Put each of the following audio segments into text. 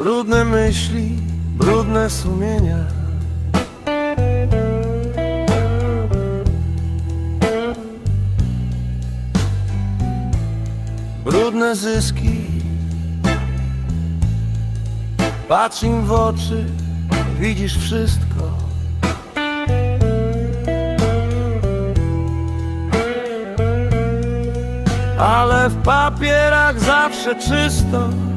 brudne myśli, brudne sumienia. Brudne zyski, patrz im w oczy, widzisz wszystko. ale w papierach zawsze czysto.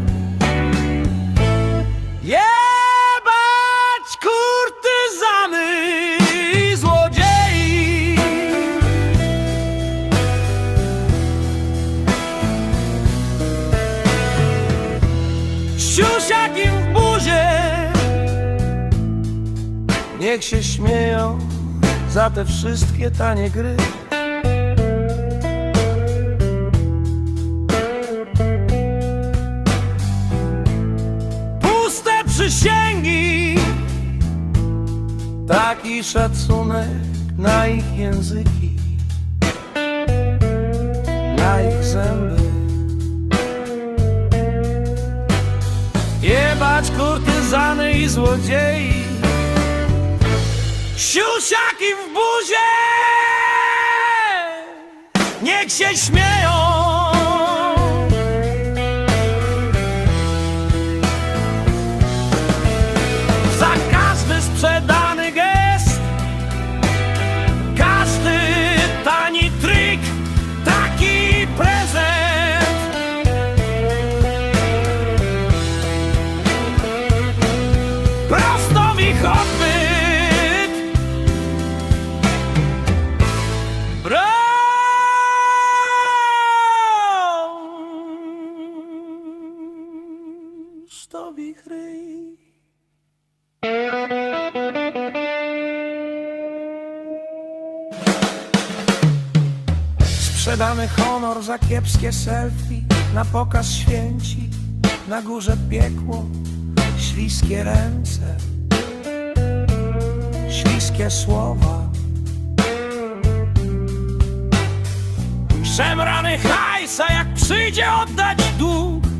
Niech się śmieją za te wszystkie tanie gry. puste przysięgi. Taki szacunek na ich języki Na ich zęby. Jebać kurtyzany i złodziei Siusiaki w buzie Niech się śmieją za każdy sprzedany gest, każdy tani trik, taki prezent. Prosto w ich Prosto w ich ryj. Sprzedamy honor za kiepskie selfie Na pokaz święci Na górze piekło Śliskie ręce Śliskie słowa Szemrany hajsa Jak przyjdzie oddać dług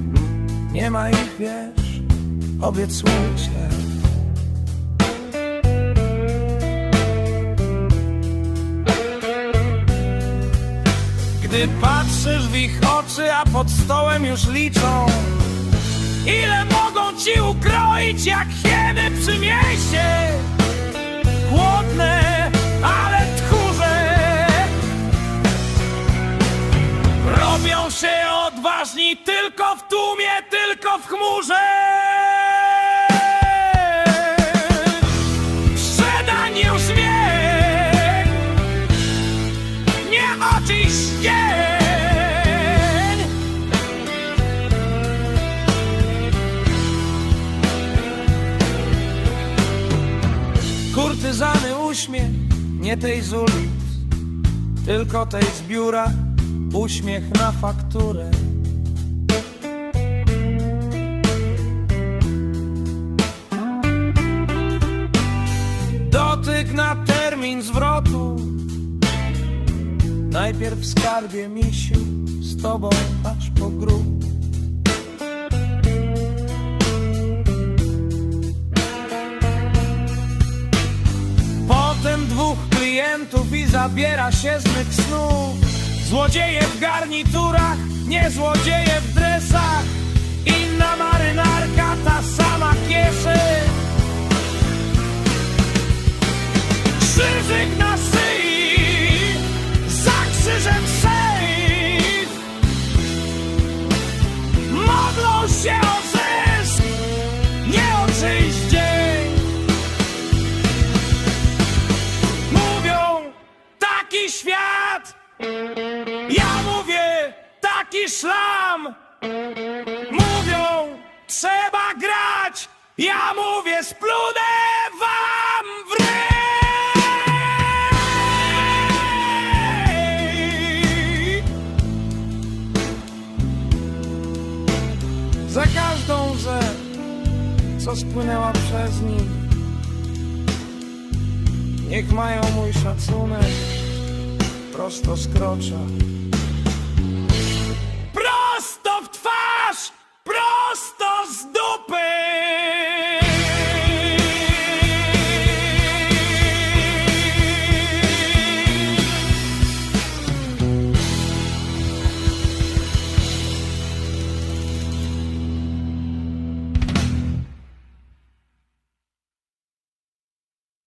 Nie ma ich, wiesz Obiecujcie. Gdy patrzysz w ich oczy, a pod stołem już liczą Ile mogą ci ukroić jak hieny przy mieście. Chłodne, ale tchórze. Robią się odważni Sprzedań już śmiech nie oczyścień Kurtyzany uśmiech, nie tej z ulic Tylko tej z biura, uśmiech na fakturę Najpierw w skarbie misiu Z tobą aż po grób Potem dwóch klientów i zabiera się z mych snów Złodzieje w garniturach, nie złodzieje w dresach. Inna marynarka, ta sama kieszeń czyjś dzień. Mówią, taki świat Ja mówię, taki szlam Mówią, trzeba grać Ja mówię, splunę co spłynęła przez nich Niech mają mój szacunek prosto z krocza